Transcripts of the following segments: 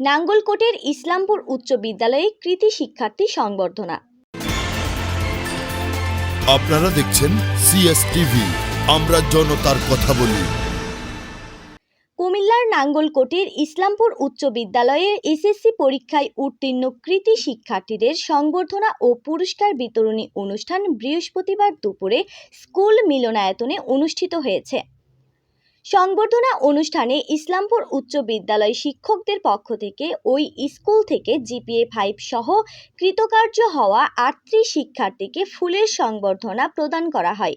নাঙ্গলকোটের ইসলামপুর উচ্চ বিদ্যালয়ে কৃতি শিক্ষার্থী সংবর্ধনা। আপনারা দেখছেন সিএসটিভি আমরা জনতার কথা বলি। কুমিল্লার নাঙ্গলকোটের ইসলামপুর উচ্চ বিদ্যালয়ে এসএসসি পরীক্ষায় উত্তীর্ণ কৃতি শিক্ষার্থীদের সংবর্ধনা ও পুরস্কার বিতরণী অনুষ্ঠান বৃহস্পতিবার দুপুরে স্কুল মিলনায়তনে অনুষ্ঠিত হয়েছে। সংবর্ধনা অনুষ্ঠানে ইসলামপুর উচ্চ বিদ্যালয় শিক্ষকদের পক্ষ থেকে ওই স্কুল থেকে জিপিএ ফাইভ সহ কৃতকার্য হওয়া আটত্রিশ শিক্ষার্থীকে ফুলের সংবর্ধনা প্রদান করা হয়।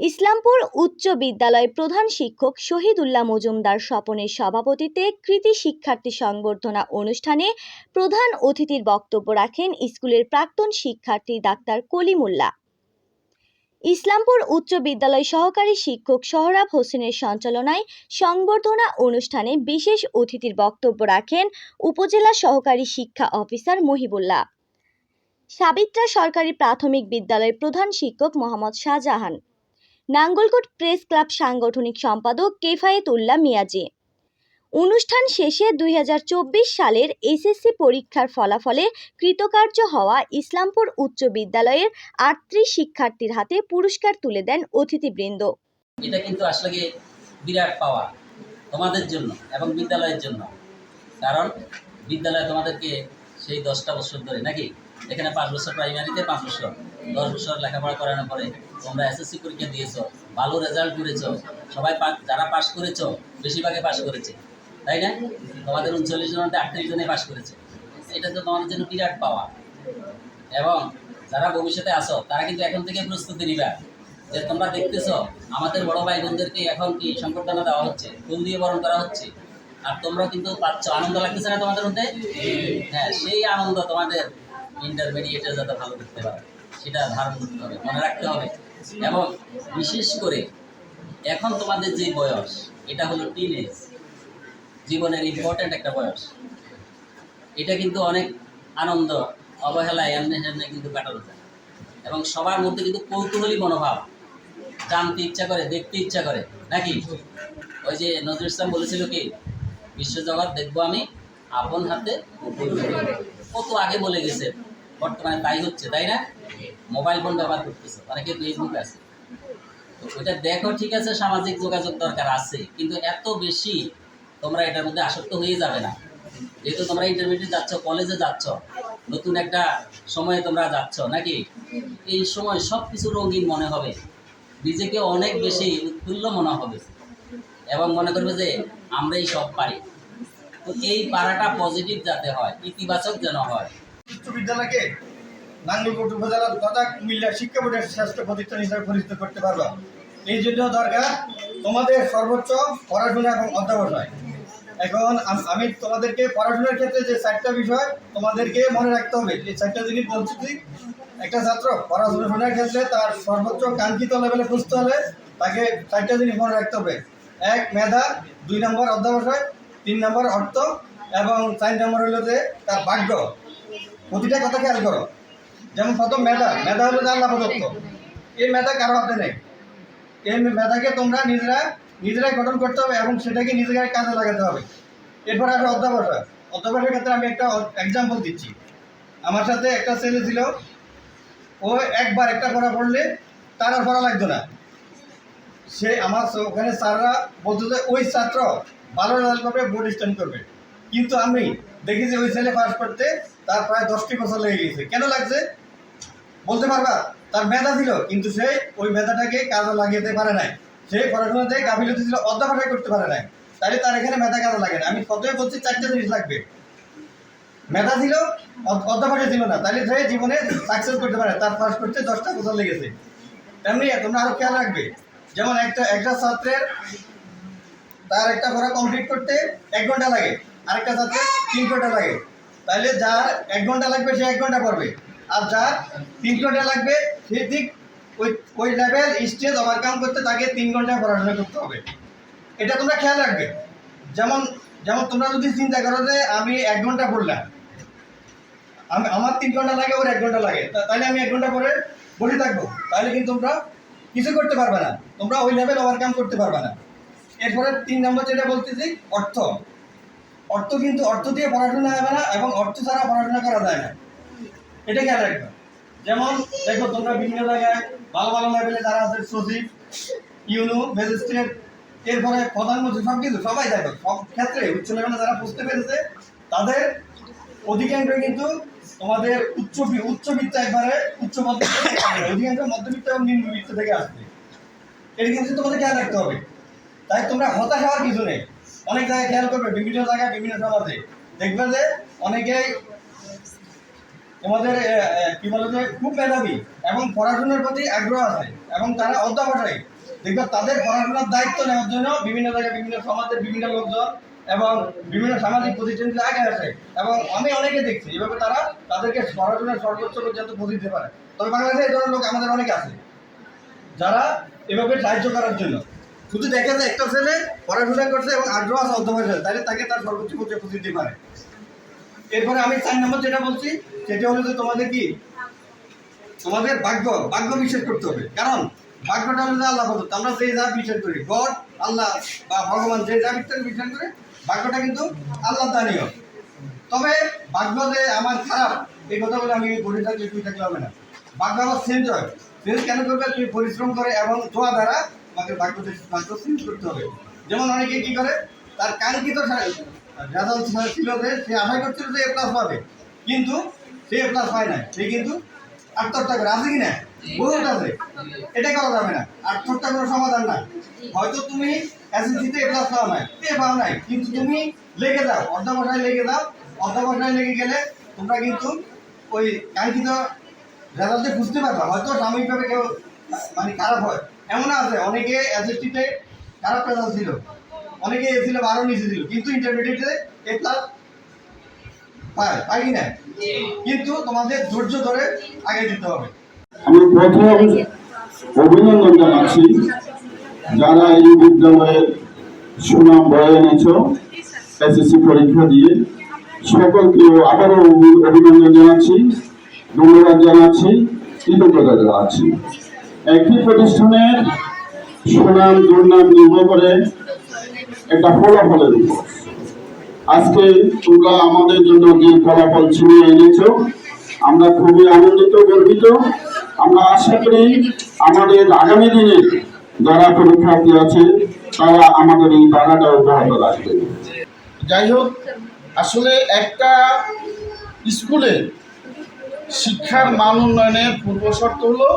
ইসলামপুর উচ্চ বিদ্যালয় প্রধান শিক্ষক শহীদুল্লাহ মজুমদার স্বপনের সভাপতিত্বে কৃতি শিক্ষার্থী সংবর্ধনা অনুষ্ঠানে প্রধান অতিথির বক্তব্য রাখেন স্কুলের প্রাক্তন শিক্ষার্থী ডাক্তার কলিমুল্লাহ। ইসলামপুর উচ্চ বিদ্যালয় সহকারী শিক্ষক সোহরাব হোসেনের সঞ্চালনায় সংবর্ধনা অনুষ্ঠানে বিশেষ অতিথির বক্তব্য রাখেন উপজেলা সহকারী শিক্ষা অফিসার মহিবুল্লাহ। সাবিত্রা সরকারি প্রাথমিক বিদ্যালয়ের প্রধান শিক্ষক মোহাম্মদ শাহজাহান। নাঙ্গলকোট প্রেস ক্লাব সাংগঠনিক সম্পাদক কেফায়েতুল্লাহ মিয়াজি। অনুষ্ঠান শেষে দুই হাজার চব্বিশ সালের এসএসসি পরীক্ষার ফলাফলে কৃতকার্য হওয়া ইসলামপুর উচ্চ বিদ্যালয়ের আটত্রিশ শিক্ষার্থীর হাতে পুরস্কার তুলে দেন অতিথিবৃন্দ। এটা কিন্তু আসলে বিরাট পাওয়া তোমাদের জন্য এবং বিদ্যালয়ের জন্য। কারণ বিদ্যালয় তোমাদেরকে সেই দশটা বছর ধরে নাকি? এখানে পাঁচ বছর প্রাইমারিতে পাঁচ বছর। দশ বছর লেখাপড়া করানোর পরে তোমরা এসএসসি পরীক্ষা দিয়েছ, ভালো রেজাল্ট করেছ, সবাই যারা পাশ করেছ বেশিরভাগে পাশ করেছে। তাই না? তোমাদের উনচল্লিশ জনের আটত্রিশ জনে পাশ করেছে। এটা তো তোমাদের জন্য বিরাট পাওয়া। এবং যারা ভবিষ্যতে আসো, তারা কিন্তু এখন থেকে প্রস্তুতি নিবা। যে তোমরা দেখতেছো, আমাদের বড় ভাই বোনদেরকে এখন কি সংবর্ধনা দেওয়া হচ্ছে? ফুল দিয়ে বরণ করা হচ্ছে? আর তোমরা কিন্তু পাচ্ছ। আনন্দ লাগতেছে না তোমাদের মধ্যে? হ্যাঁ সেই আনন্দ তোমাদের ইন্টারমিডিয়েটে যাতে ভালো করতে পারে। সেটা ধারণ করতে হবে, মনে রাখতে হবে। এবং বিশেষ করে, এখন তোমাদের যে বয়স, এটা হলো টিন এজ জীবনের ইম্পর্ট্যান্ট একটা বয়স। এটা কিন্তু অনেক আনন্দ, অবহেলায়, এমনি এমনি কিন্তু কাটানো যায়। এবং সবার মধ্যে কিন্তু কৌতূহলী মনোভাব। জানতে ইচ্ছা করে, দেখতে ইচ্ছা করে, নাকি? ওই যে নজরুল ইসলাম বলেছিল কি, বিশ্বজগৎ দেখব আমি আপন হাতে কত আগে বলে গেছে, বর্তমানে তাই হচ্ছে, তাই না? মোবাইল ফোন ব্যবহার করতেছে অনেকে ফেসবুক আছে? ওইটা দেখো, ঠিক আছে, সামাজিক যোগাযোগ দরকার আছে, কিন্তু এত বেশি তোমরা এটার মধ্যে আসক্ত হয়ে যাবে না। যেহেতু তোমরা ইন্টারমিডিয়েট যাচ্ছ কলেজে যাচ্ছ, নতুন একটা সময়ে তোমরা যাচ্ছ, নাকি? এই সময় সব কিছু রঙিন মনে হবে। নিজেকে অনেক বেশি উৎফুল্ল মনে হবে এবং মনে করবে যে, আমরাই সব পারি। তো এই পাড়াটা পজিটিভ যাতে হয়, ইতিবাচক যেন হয়। উচ্চ বিদ্যালয়কে নাঙ্গলকোট উপজেলার তথা কুমিল্লা শিক্ষা বোর্ডের শ্রেষ্ঠ প্রতিষ্ঠান হিসেবে পরিচিত করতে পারবা। এই জন্য দরকার তোমাদের সর্বোচ্চ পড়াশোনা এবং অধ্যাবসায়। এখন আমি তোমাদেরকে পড়াশোনার ক্ষেত্রে যে চারটা বিষয় তোমাদেরকে মনে রাখতে হবে, এই চারটা জিনিস বলছি একটা ছাত্র পড়াশোনার ক্ষেত্রে তার সর্বোচ্চ কাঙ্ক্ষিত লেভেলে বুঝতে হলে তাকে চারটা জিনিস মনে রাখতে হবে। এক, মেধা, দুই নম্বর অধ্যাবসায়, তিন নম্বর অর্থ এবং চার নম্বর হলো যে তার ভাগ্য। প্রতিটা কথা খেয়াল করো। যেমন প্রথম মেধা মেধা হলো আল্লাহ প্রদত্ত। এই মেধা কারও হাতে নেই। এই মেধাকে তোমরা নিজেরা নিজেরাই গঠন করতে হবে এবং সেটাকে নিজেরাই কাজে লাগাতে হবে। এরপর আসবে অধ্যাবসায়। অধ্যাবসায়ের ক্ষেত্রে আমি একটা এক্সাম্পল দিচ্ছি। আমার সাথে একটা ছেলে ছিল, ও একবার একটা পড়া পড়লে তার আর পড়া লাগতো না। সে আমার ওখানে স্যাররা বলতো যে, ওই ছাত্র ভালো রেজাল্ট করবে বোর্ড স্ট্যান্ড করবে। কিন্তু আমি দেখি যে ওই ছেলে পাস করতে তার প্রায় দশটি বছর লেগে গেছে। কেন লাগছে? বলতে পারবা, তার মেধা ছিল, কিন্তু সে ওই মেধাটাকে কাজে লাগিয়ে পারে নাই। সে পড়াশোনাতে গাফিলতি ছিল অধ্যাপনাই করতে পারে নাই। তাহলে তার এখানে মেধা কাজে লাগে না। আমি প্রথমে বলছি চারটে জিনিস লাগবে। মেধা ছিল অধ- অধ্যাপনা ছিল না। তাহলে সে জীবনে সাকসেস করতে পারে। তার পাস করতে দশটা বছর লেগেছে। তেমনি তোমরা আরও খেয়াল রাখবে। যেমন একটা একটা ছাত্রের, তার একটা পড়া কমপ্লিট করতে এক ঘণ্টা লাগে। আরেকটা ছাত্রের তিন ঘণ্টা লাগে। তাহলে যার এক ঘণ্টা লাগবে, সে এক ঘণ্টা পড়বে। আর যার তিন ঘণ্টা লাগবে, সে ঠিক ওই ওই লেভেল স্টেজ ওভারকাম করতে তাকে তিন ঘণ্টা পড়াশোনা করতে হবে। এটা তোমরা খেয়াল রাখবে। যেমন যেমন তোমরা যদি চিন্তা করো যে আমি এক ঘণ্টা পড়লাম, আমি, আমার তিন ঘণ্টা লাগে, ওর এক ঘণ্টা লাগে। তাহলে আমি এক ঘণ্টা পরে বসে থাকব। তাহলে কিন্তু তোমরা কিছু করতে পারবে না। তোমরা ওই লেভেল ওভারকাম করতে পারবে না। এরপরে তিন নম্বর যেটা বলতেছি, অর্থ। অর্থ কিন্তু অর্থ দিয়ে পড়াশোনা হবে না এবং অর্থ ছাড়া পড়াশোনা করা যায় না। এটা খেয়াল রাখবে। যেমন, দেখো তোমরা বিভিন্ন জায়গায় ভালো ভালো লেভেলে যারা আছে সচিব ইউনো, ম্যাজিস্ট্রেট, এরপরে প্রধানমন্ত্রী, সব কিছু সবাই দেখো, সব ক্ষেত্রে উচ্চ লেভেলে যারা বুঝতে পেরেছে তাদের অধিকাংশ কিন্তু তোমাদের উচ্চ উচ্চবিত্ত একবারে উচ্চ আসবে। অধিকাংশ মধ্যবিত্ত এবং নিম্নবিত্ত থেকে আসবে। এটা কিন্তু তোমাদের খেয়াল রাখতে হবে। তাই তোমরা হতাশ হওয়ার কিছু নেই। অনেক জায়গায় খেয়াল করবে, বিভিন্ন জায়গায়, বিভিন্ন সমাজে। দেখবে যে অনেকেই তোমাদের কি বলে যে, খুব মেধাবী এবং পড়াশোনার প্রতি আগ্রহ আছে এবং তারা অধ্যাপসায়ী দেখবে তাদের পড়াশোনার দায়িত্ব নেওয়ার জন্য বিভিন্ন জায়গায় বিভিন্ন সমাজের বিভিন্ন লোকজন এবং বিভিন্ন সামাজিক প্রতিষ্ঠানগুলো আগে আসে। এবং আমি অনেকে দেখছি, এভাবে তারা তাদেরকে পড়াশোনার সর্বোচ্চ পর্যন্ত পৌঁছে দিতে পারে। তবে বাংলাদেশে এই ধরনের লোক আমাদের অনেক আছে, যারা এভাবে সাহায্য করার জন্য। শুধু দেখে যে একটা ছেলে পড়াশোনা করছে এবং আগ্রহ আছে অধ্যবসায় তাহলে তাকে তার সর্বোচ্চ পর্যায়ে পৌঁছে দিতে পারে। এরপরে আমি চার নম্বর যেটা বলছি, সেটা হলো যে তোমাদের কি? তোমাদের ভাগ্য ভাগ্য বিশ্বাস করতে হবে। কারণ ভাগ্যটা হলো আল্লাহ প্রদত্ত আমরা যে যা বিশ্বাস করি, গড, আল্লাহ বা ভগবান যে যা বিশ্বাস করে ভাগ্যটা কিন্তু আল্লাহ দানীয় তবে ভাগ্য যে আমার খারাপ, এই কথা বলে আমি বসে থাকলে তুই থাকলে হবে না। ভাগ্য আবার চেঞ্জ হয়। চেঞ্জ কেন করবে? তুমি পরিশ্রম করে এবং দোয়া দ্বারা আমাকে ভাগ্য ভাগ্য চেঞ্জ করতে হবে। যেমন অনেকে কি করে? তার কাঙ্ক্ষিত রেজাল্ট ছিল যে, সে আশা করছিল যে এ প্লাস পাবে। কিন্তু সে এ প্লাস পায় না সে কিন্তু আত্মহত্যা করে। আছে কি না? বহুত আছে। এটা করা যাবে না। আত্মহত্যা কোনো সমাধান না হয়তো তুমি এসএসসিতে এ প্লাস পাও নাই। এ পাও নাই। কিন্তু তুমি লেগে যাও। অর্ধাবসায় লেগে যাও। অর্ধাবসায় লেগে গেলে তোমরা কিন্তু ওই কাঙ্ক্ষিত রেজাল্টে বুঝতে পারবা। হয়তো সাময়িকভাবে কেউ মানে খারাপ হয়। এমন আছে। অনেকে এসএসসিতে খারাপ রেজাল্ট ছিল। অনেকে এ ছিল বারো নিচে ছিল কিন্তু ইন্টারমিডিয়েটে এ প্লাস পায় পাই কি না? কিন্তু তোমাদের ধৈর্য ধরে আগে দিতে হবে। আমি প্রথম অভিনন্দন জানাচ্ছি যারা এই বিদ্যালয়ের সুনাম বয়ে এনেছ এসএসসি পরীক্ষা দিয়ে। সকলকে আবারও অভিনন্দন জানাচ্ছি, ধন্যবাদ জানাচ্ছি, কৃতজ্ঞতা জানাচ্ছি। একটি প্রতিষ্ঠানের সুনাম, দুর্নাম নির্ভর করে একটা ফলাফলের উপর। আজকে তোমরা আমাদের জন্য যে ফলাফল ছিনিয়ে এনেছো, আমরা খুবই আনন্দিত, গর্বিত। আমরা আশা করি আমাদের আগামী দিনে যারা পরীক্ষার্থী আছে, তারা আমাদের এই বাধাটা অব্যাহত রাখবে যাই হোক, আসলে একটা স্কুলে শিক্ষার মান উন্নয়নের পূর্ব শর্ত হলো,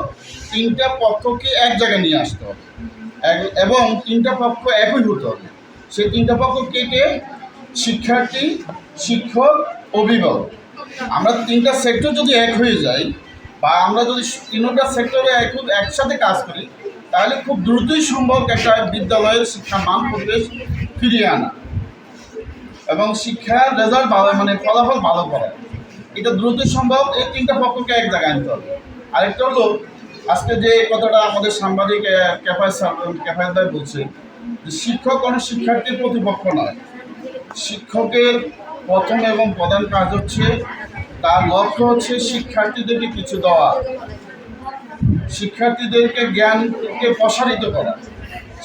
তিনটা পক্ষকে এক জায়গায় নিয়ে আসতে হবে। এবং তিনটা পক্ষ একই হতে হবে। সেই তিনটা পক্ষ কে কে? শিক্ষার্থী, শিক্ষক, অভিভাবক। আমরা তিনটা সেক্টর যদি এক হয়ে যাই বা আমরা যদি তিনটা সেক্টরে এক একসাথে কাজ করি, তাহলে খুব দ্রুতই সম্ভব একটা বিদ্যালয়ের শিক্ষা মান পরিবেশ ফিরিয়ে আনা এবং শিক্ষার রেজাল্ট ভালো মানে ফলাফল ভালো করা। এটা দ্রুত সম্ভব, এই তিনটা পক্ষকে এক জায়গায় আনতে হবে। আরেকটা হলো, আজকে যে কথাটা আমাদের সাংবাদিক ক্যাফায় ক্যাফায়দায় বলছে শিক্ষক কোনো শিক্ষার্থীর প্রতিপক্ষ নয়। শিক্ষকের প্রথম এবং প্রধান কাজ হচ্ছে, তার লক্ষ্য হচ্ছে শিক্ষার্থীদেরকে কিছু দেওয়া। শিক্ষার্থীদেরকে জ্ঞানকে প্রসারিত করা।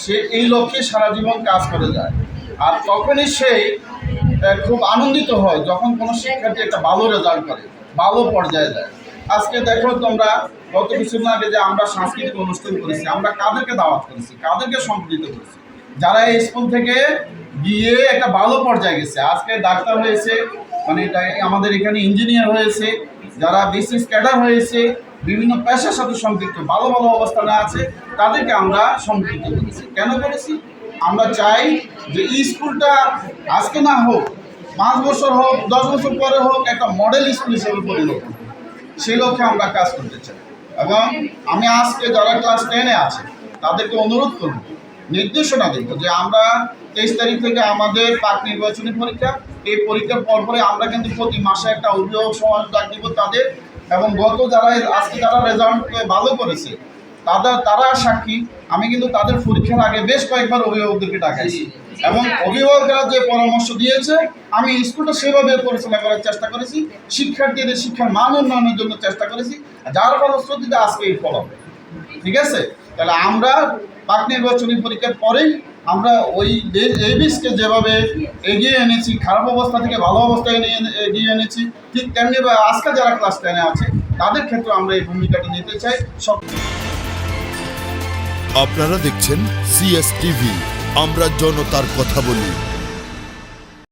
সে এই লক্ষ্যে সারা জীবন কাজ করে যায়। আর তখনই সে খুব আনন্দিত হয় যখন কোনো শিক্ষার্থী একটা ভালো রেজাল্ট করে, ভালো পর্যায়ে যায়। আজকে দেখো তোমরা গত কিছুদিন আগে যে আমরা সাংস্কৃতিক অনুষ্ঠান করেছি, আমরা কাদেরকে দাওয়াত করেছি, কাদেরকে সম্পৃক্ত করেছি। যারা এই স্কুল থেকে গিয়ে একটা ভালো পর্যায়ে গেছে, আজকে ডাক্তার হয়েছে মানে এটা আমাদের এখানে ইঞ্জিনিয়ার হয়েছে, যারা বিসিএস ক্যাডার হয়েছে, বিভিন্ন পেশার সাথে সম্পৃক্ত, ভালো ভালো অবস্থানে আছে, তাদেরকে আমরা সম্পৃক্ত করেছি। কেন করেছি? আমরা চাই যে এই স্কুলটা আজকে না হোক, পাঁচ বছর হোক, দশ বছর পরে হোক, একটা মডেল স্কুল হিসেবে পরিণত। সেই লক্ষ্যে আমরা কাজ করতে চাই। এবং আমি আজকে যারা ক্লাস টেনে আছে, তাদেরকে অনুরোধ করব নির্দেশনা দেব যে আমরা তেইশ তারিখ থেকে আমাদের পাক নির্বাচনী পরীক্ষা। এই পরীক্ষার পরপরে আমরা কিন্তু প্রতি মাসে একটা অভিভাবক সমাজ ডাক দিব তাদের এবং গত যারা আজকে যারা রেজাল্ট ভালো করেছে তাদের তারা সাক্ষী। আমি কিন্তু তাদের পরীক্ষার আগে বেশ কয়েকবার অভিভাবকদেরকে ডাকাইছি। এবং অভিভাবকরা যে পরামর্শ দিয়েছে আমি স্কুলটা সেভাবে পরিচালনা করার চেষ্টা করেছি। শিক্ষার্থীদের শিক্ষার মান উন্নয়নের জন্য চেষ্টা করেছি। যার ফলশ্রুতিতে আজকে এই ফল হবে। ঠিক আছে? তাহলে আমরা পাক নির্বাচনী পরীক্ষার পরেই আমরা ওই এবিসকে যেভাবে এগিয়ে এনেছি, খারাপ অবস্থা থেকে ভালো অবস্থায় নিয়ে এগিয়ে এনেছি, ঠিক তেমনি আজকে যারা ক্লাস টেনে আছে, তাদের ক্ষেত্রে আমরা এই ভূমিকাটি নিতে চাই। সব আপনারা দেখছেন সিএসটিভি আমরা জনতার কথা বলি।